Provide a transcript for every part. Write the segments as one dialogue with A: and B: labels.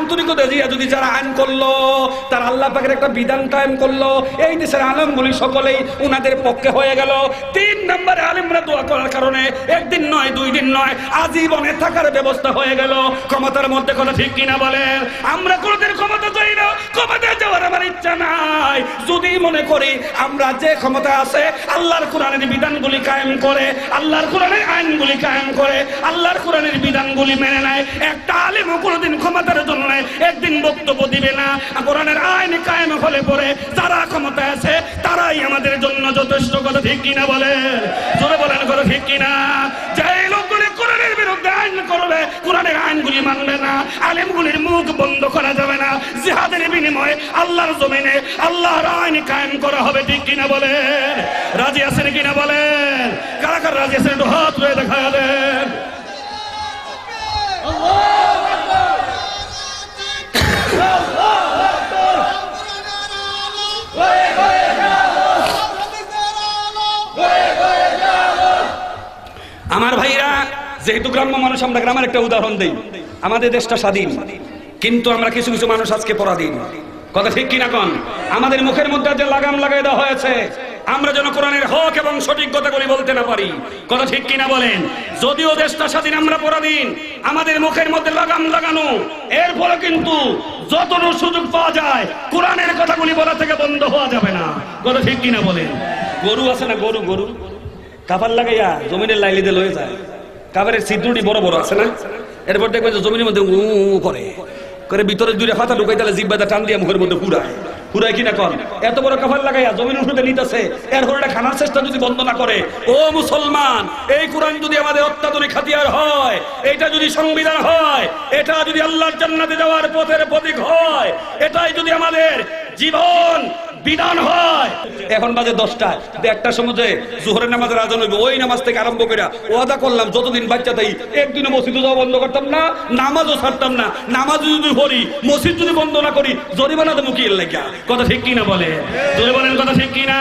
A: আন্তরিকতা দিয়ে যদি যারা আইন করল, তার আল্লাহ পাকের একটা বিধান কায়েম করল, এই দেশের আলমগুলি সকলেই উনাদের পক্ষে হয়ে গেল। তিন নম্বরে আলিমরা দোয়া করার কারণে একদিন নয়, দুই দিন নয়, আজীবনে থাকার ব্যবস্থা হয়ে গেল। ক্ষমতার মধ্যে কথা ঠিক কিনা বলেন? আমরা কোনোদিন ক্ষমতা চাই না, ক্ষমতা যাওয়ার আমার ইচ্ছা নাই। যদি মনে করি আমরা যে ক্ষমতা আছে, আল্লাহর কোরআনের বিধানগুলি কায়েম করে, আল্লাহর কোরআনের আইনগুলি কায়েম করে, আল্লাহর কোরআনের বিধানগুলি মেনে নেয়। একটা আলিমও কোনোদিন ক্ষমতার জন্য একদিন বক্তব্য দিবে না। কোরআনের আইন কায়েম হলে পরে যারা ক্ষমতা আছে, তারাই আমাদের জন্য যথেষ্ট কথা, ঠিক কিনা বলে? জোরে বলেন কথা, ঠিক কিনা? যে লোকগুলি কোরআনের বিরুদ্ধে আইন করবে, কোরআনের আইনগুলি মানবে না, আলেমগুলির মুখ বন্ধ করা যাবে না। জিহাদের বিনিময়ে আল্লাহর জমিনে আল্লাহর আইন কায়েম করা হবে, ঠিক কিনা বলেন রাজি আছেন কিনা বলেন কারা কারা রাজি আছেন? একটু হাত রয়ে দেখা দেন। আমার ভাইরা, যেহেতু গ্রাম্য মানুষ, আমরা গ্রামের একটা উদাহরণ দেই। আমাদের দেশটা স্বাধীন, কিন্তু আমরা কিছু কিছু মানুষ আজকে পরাধীন। কথা ঠিক কিনা কন? আমাদের মুখের মধ্যে যে লাগাম লাগাই দেওয়া হয়েছে, আমরা যেন কোরআনের হক এবং সঠিক কথাগুলি বলতে না পারি। কথা ঠিক কিনা বলেন? যদিও দেশটা স্বাধীন, আমরা পরাধীন, আমাদের মুখের মধ্যে লাগাম লাগানো, এর ফলে কিন্তু যতটুকু সুযোগ পাওয়া যায়, কোরআনের কথাগুলি বলা থেকে বন্ধ হওয়া যাবে না। কথা ঠিক কিনা বলেন? গরু আছে না গরু? গরু? কাপার লাগাইয়া জমিনের লাইলিতে লয়ে যায়। কাবারের ছিদ্রটি বড় বড় আছে না? এরপর দেখবে যে জমিনের মধ্যে উ করে। করে ভিতরে দুইটা ফাতা ঢুকাই তাহলে জিব্বাটা টান দিয়ে মুখের মধ্যে পুরায় পুরায় কিনা কন? এত বড় কাফার লাগাইয়া জমিন উঠে নিতেছে, এর হলে খানার চেষ্টা যদি বন্ধ না করে। ও মুসলমান, এই কোরআন যদি আমাদের অত্যাধুনিক হাতিয়ার হয়, এটা যদি সংবিধান হয়, এটা যদি আল্লাহর জান্নাতে যাওয়ার পথের প্রতীক হয়, এটাই যদি আমাদের জীবন বিধান হয়। এখন বাজে দশটা একটা সমুদ্রে জোহরের নামাজের আজান হইবে, ওই নামাজ থেকে আরম্ভ করে ওয়াদা করলাম, যতদিন বাচ্চা তাই একদিনও মসজিদে যাওয়া বন্ধ করতাম না, নামাজও ছাড়তাম না, নামাজ যদি পড়ি, মসজিদ যদি বন্ধ না করি, জরিমানা তো মুখিয়ে লেগা? কথা ঠিক কিনা বলে? জোরে বলেন, কথা ঠিক কিনা?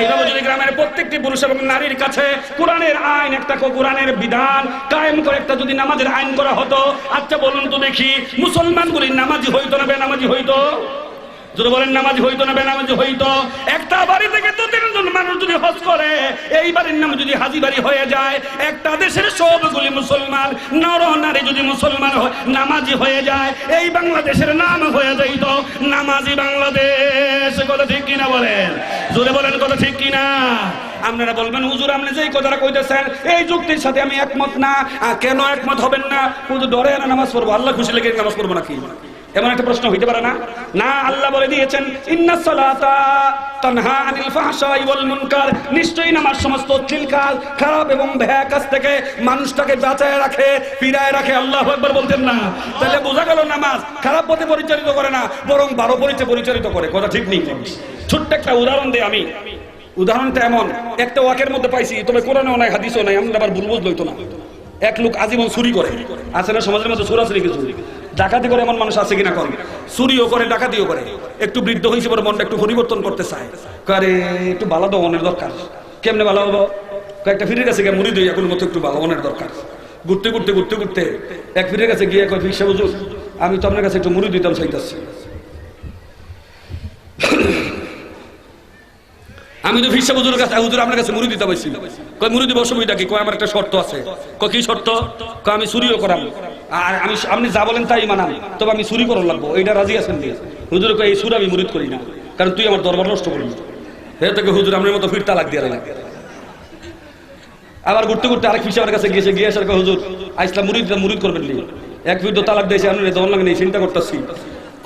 A: এইভাবে যদি গ্রামের প্রত্যেকটি পুরুষ এবং নারীর কাছে কোরআনের আইন, একটা কোরআনের বিধান কায়েম করে, একটা যদি নামাজের আইন করা হতো আচ্ছা বলুন তো দেখি, মুসলমানগুলি নামাজি হইতো না বে বেনামাজি হইতো? যদি বলেন, নামাজ হইতো না, বেনামাজি হইতো? একটা বাড়ি থেকে দু তিনজন মানুষ যদি হজ করে, এই বাড়ির নাম যদি হাজি বাড়ি হয়ে যায়, একটা দেশের সবগুলি মুসলমান, নর নারী যদি মুসলমান নামাজি হয়ে যায়, এই বাংলাদেশের নাম হয়ে যাইত, নামাজি বাংলাদেশ। কথা ঠিক কিনা বলেন? জোরে বলেন, কথা ঠিক কিনা? আপনারা বলবেন, হুজুর, আপনি যেই কথাটা কইতেছেন, এই যুক্তির সাথে আমি একমত না। কেন একমত হবেন না? হুজুর, ডরে না, নামাজ পড়ব। আল্লাহ খুশি লেগে নামাজ পড়ব নাকি? এমন একটা প্রশ্ন হইতে পারে না? না, আল্লাহ বলে দিয়েছেন, ইন্না সালাতা তানহা আনিল ফাহশাই ওয়াল মুনকার। নিশ্চয়ই নামাজ সমস্ত খারাপ এবং কাজ থেকে মানুষটাকে বাঁচায় রাখে, ফিরায় রাখে। বলতেন না। তাহলে বোঝা গেল নামাজ খারাপ পথে পরিচালিত করে না, বরং ভালো পরিচে পরিচালিত করে। কথা ঠিক নেই ছোট্ট একটা উদাহরণ দেই আমি। উদাহরণটা এমন, একটা ওয়াকের মধ্যে পাইছি, তবে কোরআনেও নাই, হাদিসও নাই, আমরা আবার ভুল বুঝলইতো না। এক লোক আজীবন চুরি করে। আসলে সমাজের মধ্যে চোরাচুরি কিছু? ডাকাতি করে এমন মানুষ আছে কিনা কম চুরিও করে, ডাকাতিও করে। একটু বৃদ্ধ হয়েছে পরে মনটা একটু পরিবর্তন করতে চায়। কারে একটু ভালো দমনের দরকার। কেমনে ভালো হব? কয়েকটা ফিরে কাছে গিয়ে মুড়ি দিয়ে এখন মতো একটু ভালো মনের দরকার। ঘুরতে ঘুরতে ঘুরতে ঘুরতে এক ফিরে কাছে গিয়ে কয় ফির বুঝুক আমি তো আপনার কাছে একটু মুড়ি দিতাম, চাইতেছি। আমি তো ফিরসা হুজুরের কাছে হুজুর আপনার কাছে মুড়ি দিতে পারছি কয় মুড়ি দিব অসুবিধা কি? কয়, আমার একটা শর্ত আছে। কয়, কি শর্ত? কয়, আমি চুরিও করাম। আর আমি আপনি যা বলেন তাই মানাম। তবে আমি চুরি করার লাগবো। এইটা রাজি আছেন দিয়ে হুজুর কয়, এই সুর আমি মুড়িদ করি না। কারণ তুই আমার দরবার নষ্ট করবি। হে থেকে হুজুর আপনার মতো ফিরতা লাগ দিয়ে রাখলাম আবার ঘুরতে ঘুরতে আরেক আমার কাছে গিয়েছে। গিয়ে আসার হুজুর, আইসলাম মুড়িদ মুড়িদ করবেন নি। এক ফির তো তালাক দিয়েছে। আমি দমন লাগে চিন্তা করতেছি।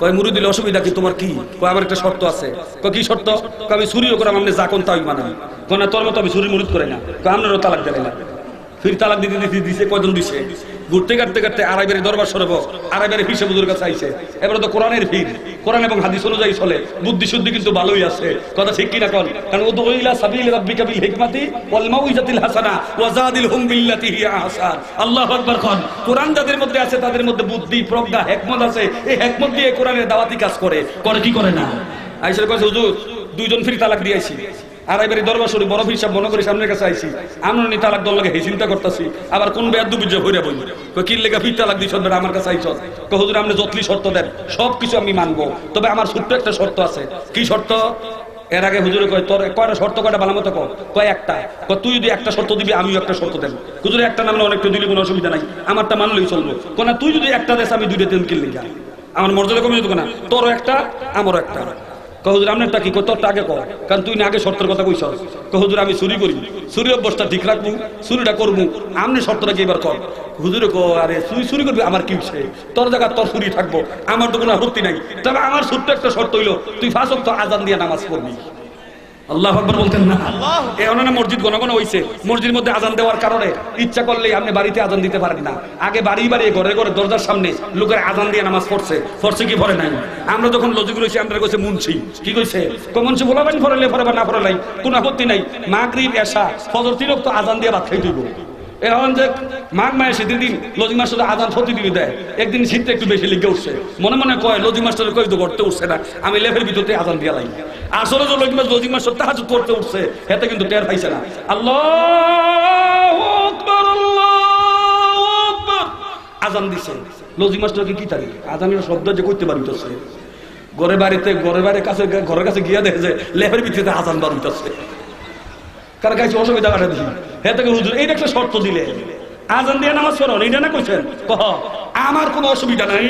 A: কয় মুড়ি দিলে অসুবিধা কি? তোমার কি? কয়, আমার একটা শর্ত আছে। কয়, কি শর্ত? আমি চুরিও করাম আপনি যা কোন তাই মানাম কয়, না, তোর মতো আমি চুরি মুড়িদ করে না। কয় আপনারও তালাক দেবে না। ফির তালাক দিতে দিতে দিছে, কয়জন দিছে? ঘুরতে কাটতে কাটতে আড়াই বারে দরবার সরব আড়াই বারে ফিসে বুজুর কাছে আইছে। এবারে তো কোরআনের ভিড়। কোরআন এবং হাদিস অনুযায়ী চলে। বুদ্ধি শুদ্ধি কিন্তু ভালোই আছে। কথা ঠিক কিনা কন? কারণ উদুইলা সাবিল রাব্বিকা বিল হিকমাতি ওয়াল মাউইজাতিল হাসানা ওয়া বিল্লাতি হিয়া আল্লাহু আকবার কোরআন যাদের মধ্যে আছে, তাদের মধ্যে বুদ্ধি, প্রজ্ঞা, হিকমত আছে। এই হিকমত দিয়ে কোরআনের দাওয়াতি কাজ করে। করে কি করে না? আইসার হুজুর, দুইজন ফির তালাক দিয়েছি আর করি চিন্তা আবার কোন আমার যতলি শর্ত দেন আমি মানবো। তবে আমার ছোট্ট একটা শর্ত আছে। কি শর্ত? এর আগে হুজুরে কয়, তোর কয়টা শর্ত, কয়টা ভালো মতো কয়, একটা। তুই যদি একটা শর্ত দিবি, আমিও একটা শর্ত দেব। হুজুরে, একটা নামলে অনেকটা দিলে কোনো অসুবিধা নাই। আমারটা মানলেই চলবো। কোন তুই যদি একটা দেশ আমি দুইটা তিন কিনলি আমার মর্যাদা কমে যেত না, তোরও একটা, আমারও একটা। কহুজুর আপনারটা কি? কই তোরটা আগে কর কারণ তুই না আগে শর্তের কথা কইস কহুজুর আমি চুরি করি। চুরি অভ্যাসটা ঠিক রাখব, চুরিটা করব। আমনি শর্তটা কি এবার কর? হুজুরে কো আরে, তুই চুরি করবি, আমার কি হচ্ছে তোর জায়গা তোর চুরি থাকব, আমার তো কোনো আপত্তি নাই। তবে আমার ছোট্ট একটা শর্ত হইল, তুই ফাঁসক তো আজান দিয়ে নামাজ পড়বি। আল্লাহ আকবর বলতেন না। এই অনানা মসজিদ গণগণ হয়েছে হইছে। মসজিদের মধ্যে আজান দেওয়ার কারণে ইচ্ছা করলে আপনি বাড়িতে আজান দিতে পারেন না। আগে বাড়ি বাড়ি ঘরে ঘরে দরজার সামনে লোকের আজান দিয়ে নামাজ পড়ছে। পড়ছে কি পড়ে নাই? আমরা যখন লজিক রয়েছি আমরা কইছে মুনছি কি কইছে? কমনছি বলাবেন পড়ালে পড়ে বা না পড়ে নাই। কোন আপত্তি নাই। মাগরিব এসা ফজর তিনক তো আজান দিয়ে ভাত খাই দিব এখন যে মাঘ মাসে শীতের দিন লজিং মাস্টার আজান প্রতিদিন দেয়। একদিন শীতটা একটু বেশি লিখে উঠছে। মনে মনে কয় লজিং মাস্টার কই তো করতে উঠছে না। আমি লেফের ভিতরে আজান দিয়া লাই আসলে যে লজিং মাস্টার লজিং মাস্টার তাহাজ করতে উঠছে, হেতে কিন্তু টের পাইছে না। আল্লাহ আজান দিছে। লজিং মাস্টার কি তারি? আজানের শব্দ যে করতে পারিতেছে ঘরে বাড়িতে ঘরে বাড়ির কাছে, ঘরের কাছে গিয়া দেখে যে লেফের ভিতরে আজান বাড়িতেছে কার কাছে অসুবিধা কাটা দিছি হ্যাঁ তাকে হুজুর, এইটা একটা শর্ত দিলে। আজান দিয়ে নামাজ পড়ো, এইটা না কইছেন? কহ, আমার কোনো অসুবিধা নাই,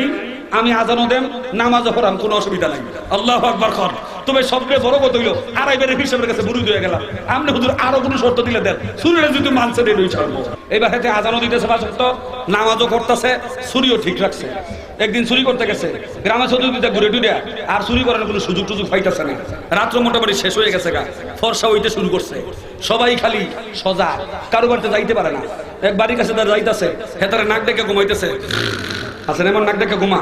A: আমি আজানও দেন নামাজও পড়াম, কোনো অসুবিধা নাই। আল্লাহ আকবর কর। তবে সবচেয়ে বড় কথা হইল, আড়াই বেড়ে হিসাবের কাছে বুড়ি হয়ে গেলাম। আপনি হুজুর আরও কোনো শর্ত দিলে দেন। সুরিরে যদি মানছে, দেন ছাড়বো। এবার হাতে আজানও দিতেছে বা শর্ত, নামাজও করতেছে সুরিও ঠিক রাখছে। একদিন চুরি করতে গেছে, গ্রামে চতুর্দিকে ঘুরে টুরে আর চুরি করার কোনো সুযোগ টুযোগ পাইতেছে না। রাত্র মোটামুটি শেষ হয়ে গেছে গা, ফর্সা হইতে শুরু করছে। সবাই খালি সজা, কারও বাড়িতে যাইতে পারে না। এক বাড়ির কাছে তার যাইতেছে, হেতারে নাক ডেকে ঘুমাইতেছে। আছে এমন নাক ডেকে ঘুমা?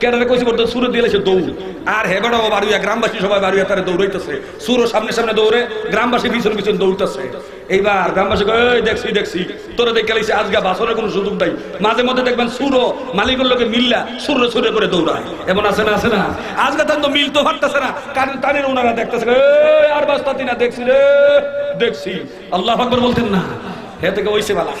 A: কেডারে কইছে করতে সুরে দিলেছে দৌড়। আর হেবেড়া বাড়িয়া গ্রামবাসী সবাই বাড়িয়া তারে দৌড়াইতেছে। সুরো সামনে সামনে দৌড়ে, গ্রামবাসী পিছন পিছন দৌড়তেছে। এইবার গ্রামবাসী এই দেখছি দেখছি, তোরা দেখে লাইছে, আজকে বাসরের কোনো সুযোগ নাই। মাঝে মধ্যে দেখবেন সুরো মালিকের লোকে মিল্লা সুরে সুরে করে দৌড়ায়। এমন আছে না আছে না? আজকে তার তো মিল তো হাঁটতেছে না। কারণ তাদের ওনারা দেখতেছে আর বাস্তাতি না, দেখছি রে, দেখছি। আল্লাহ আকবর বলতেন না। হে থেকে ওইসে বালা।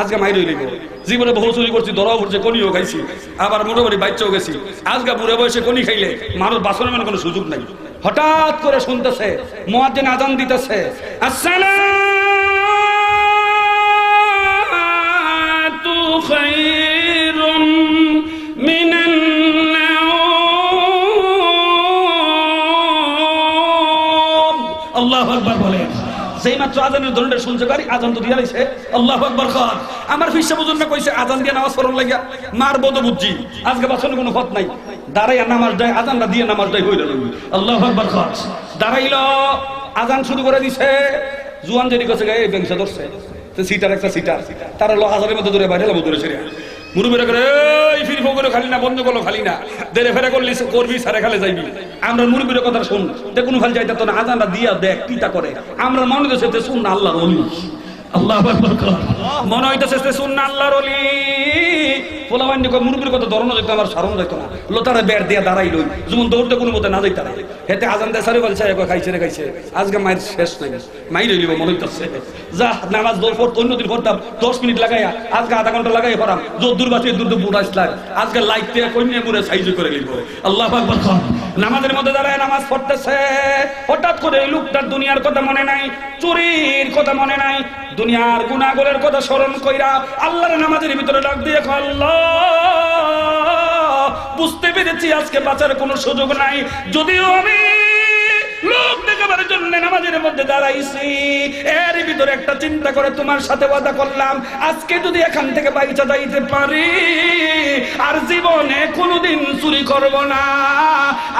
A: আজকে মাইর হইলিব জীবনে বহু চুরি করছি দরাও করছে কনিও খাইছি, আবার মোটামুটি বাইচ্চাও গেছি। আজকে বুড়ে বয়সে কনি খাইলে মানুষ বাসনের মানে কোনো সুযোগ নাই। হঠাৎ করে শুনতেছে, মোয়াজ্জেন আজান দিতেছে, আসসালাতু যেই মাত্র আজানের ধরনের শুনছে, গাড়ি আজান তো দিয়া লাইছে। আল্লাহ আকবার খান আমার ফিসা বুঝুন না কইছে, আজান দিয়ে নামাজ পড়ন লাগিয়া মার বদ বুঝছি। আজকে বাসনে কোনো পথ নাই। দাঁড়াইয়া নামাজ দেয়, আজানটা দিয়ে নামাজ দেয়, হইল আল্লাহ আকবার খান দাঁড়াইল, আজান শুরু করে দিছে। জুয়ান যেটি কছে গে বেংসা ধরছে। তো সিটার একটা সিটার। তারা লো হাজারের মধ্যে ধরে বাইরে লাবো, ধরে ছেড়ে মুরুবিরা করে এই ফিরি ফোকরে খালি না বন্ধ করল খালি না। দেরে ফেরে করলি করবি সারে খালে যাইবি। আমরা মুরবির কথা শুন দেখুন খালি যাইতে তো না আজানটা দিয়া দেখ কিটা করে। আমরা মনে হচ্ছে শুন না আল্লাহর অলি। আল্লাহ মনে হইতেছে শুন না আল্লাহর অলি। পোলাবান্ডি কয় মুরুবির কথা ধরনো যেত আমার সারণ যেত না। লোতারে বেড় দিয়া দাঁড়াই লই। যেমন দৌড়তে কোনো মতে না যাইতে না হেতে আজান দেশারে বলছে একবার খাইছে রে, খাইছে আজকে মায়ের শেষ নাই। মাই রইল মনে হইতেছে। যা, নামাজ দৌড় পর অন্য দিন পড়তাম, দশ মিনিট লাগাইয়া, আজকে আধা ঘণ্টা লাগাই যত দূর বাঁচিয়ে দূর দূর বুড়া আজকে লাইট দিয়ে কন্যা বুড়ে সাইজ করে লিখব আল্লাহ আকবার। খান নামাজের মধ্যে দাঁড়ায় নামাজ পড়তেছে। হঠাৎ করে এই লোকটার দুনিয়ার কথা মনে নাই, চুরির কথা মনে নাই, দুনিয়ার গুণাগুলের কথা স্মরণ কইরা আল্লাহর নামাজের ভিতরে ডাক দিয়ে আল্লাহ, বুঝতে পেরেছি আজকে বাঁচার কোনো সুযোগ নাই। যদিও আমি লোক দেখাবার জন্য নামাজের মধ্যে দাঁড়াইছি, এর ভিতরে একটা চিন্তা করে তোমার সাথে ওয়াদা করলাম। আজকে যদি এখান থেকে বাইচা যাইতে পারি, আর জীবনে কোনোদিন চুরি করব না,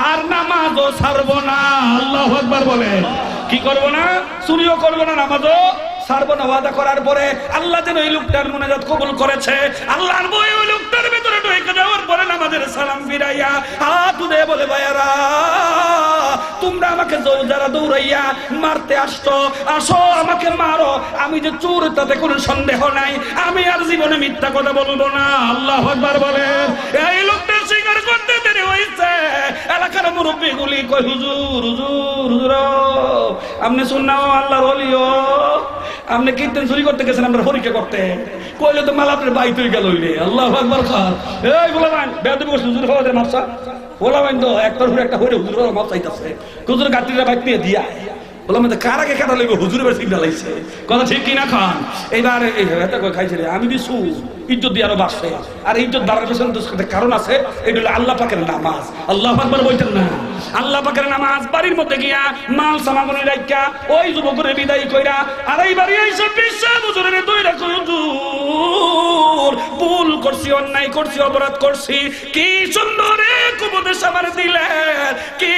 A: আর নামাজও ছাড়বো না। আল্লাহ একবার বলে। কি করব না? চুরিও করব না, নামাজও সারবো না। ওয়াদা করার পরে আল্লাহ যেন এই লোকটার কবুল করেছে। আল্লাহর বই ওই লোকটার ভেতরে ঢুকে যাওয়ার পরে নামাজের সালাম ফিরাইয়া হাত বলে ভাইয়ারা, তোমরা আমাকে যারা দৌড়াইয়া মারতে আসছো। আসো, আমাকে মারো। আমি যে চোর, তাতে কোনো সন্দেহ নাই। আমি আর জীবনে মিথ্যা কথা বলব না। আল্লাহ একবার বলেন এই লোকটা এলাকার মুরব্বী গুলি কই হুজুর হুজুর হুজুর আপনি শুননাও আল্লাহর আপনি কীর্তন চুরি করতে গেছেন আমরা পরীক্ষা করতে। কইলে তো মালা বাইত হয়ে গেল আল্লাহ একবার খান। এই বলে মান বেদবি বসে হুজুর খাওয়া মাপসা বলা মান তো একটার উপরে একটা হইরে হুজুর মাপ চাইতেছে। হুজুর গাত্রীরা বাইক নিয়ে দিয়া। বললাম কার আগে কাটা লাগবে হুজুর এবার সিগনাল আইছে। কথা ঠিক কিনা খান? এইবার এই আমি বিশু, ইজ্জত দিয়ে আরও বাড়ছে। আর ইজ্জত বাড়ার পেছনে কারণ আছে এটা হলো আল্লাহ পাকের নামাজ। আল্লাহ পাকবার বলতেন না। আল্লাহ পাকের নামাজ বাড়ির মধ্যে গিয়া মাল সামাগনি রাখা ওই যুবকের বিদায় কইরা আর এই বাড়ি আইসে বিশ্বা হুজুরের দুই রাখো ভুল করছি, অন্যায় করছি, অপরাধ করছি। কি সুন্দর দিলেন, কি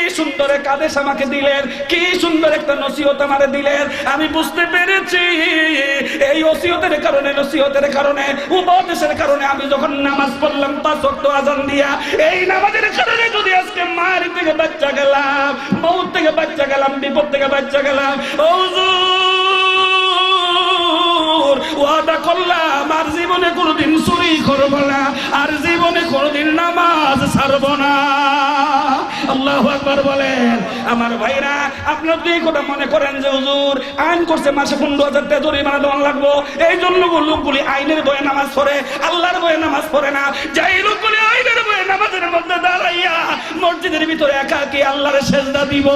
A: আমাকে দিলেন, কি সুন্দর একটা নসিহত আমারে দিলেন। আমি বুঝতে পেরেছি, এই ওসিয়তের কারণে, নসিহতের কারণে, উপদেশের কারণে আমি যখন নামাজ পড়লাম পাঁচ ওয়াক্ত আজান দিয়া, এই নামাজের কারণে যদি আজকে মার থেকে বাচ্চা গেলাম, মৌত থেকে বাচ্চা গেলাম, বিপদ থেকে বাচ্চা গেলাম। করলাম, আর জীবনে কোনোদিন চুরি করব না, আর জীবনে কোনোদিন নামাজ ছাড়বো না। আল্লাহ আকবার বলেন। আমার ভাইরা কথা মনে করেন যে, হুজুর, আইন করছে মাসে পনেরো হাজার টাকা জরিমানা দেওয়া এই জন্য লোকগুলি আইনের নামাজ পড়ে, আল্লাহর বয়ে নামাজ পড়ে না। যাই লোকগুলি আইনের নামাজের মধ্যে দাঁড়াইয়া মসজিদের ভিতরে একা কি আল্লাহর সেজদা দিব,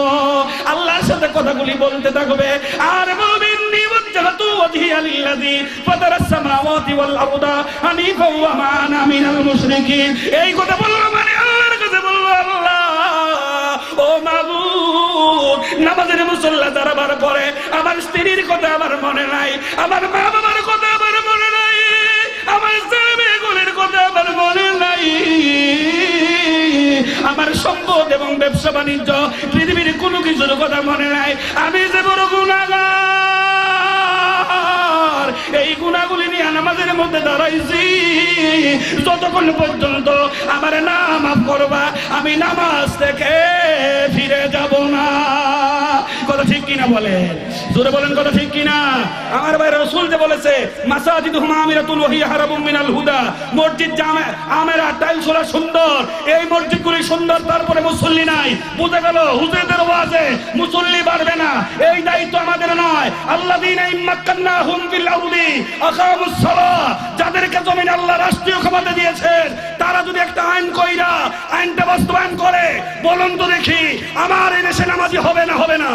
A: আল্লাহর সাথে কথাগুলি বলতে থাকবে। আর মুমিন নিবজ্জাতু ওয়াজহিয়া লিল্লাযী ফাতারাস সামাওয়াতি ওয়াল আরদা হানিফা ওয়া মা আনা মিনাল মুশরিকিন। এই কথা বললাম মানে মাবুদ, নামাজের মুসল্লা যারা বার করে আমার স্ত্রীর কথা আমার মনে নাই, আমার মা বাবার কথা আমার মনে নাই, আমার ছেলে মেয়েগুলির কথা আমার মনে নাই। আমার সম্পদ এবং ব্যবসা বাণিজ্য, পৃথিবীর কোনো কিছুর কথা মনে নাই। আমি যে বড় গুণাগার মধ্যে দাঁড়াইছি। যতক্ষণ পর্যন্ত আমার নাম করবা, আমি নামাজ থেকে ফিরে যাব না। মাসাজিদ সুন্দর। মুসল্লি নাই। বুঝে গেল হুজুরদের ওয়াজে মুসল্লি বাড়বে না। এই দায়িত্ব আমাদের নয়। আল্লাযীনা যাদেরকে জমিন আল্লাহ রাষ্ট্রীয় ক্ষমতা দিয়েছেন, তারা যদি একটা আইন কইরা আইনটা বাস্তবায়ন করে, বলুন তো দেখি, আমার এই দেশে নামাজি হবে না হবে না?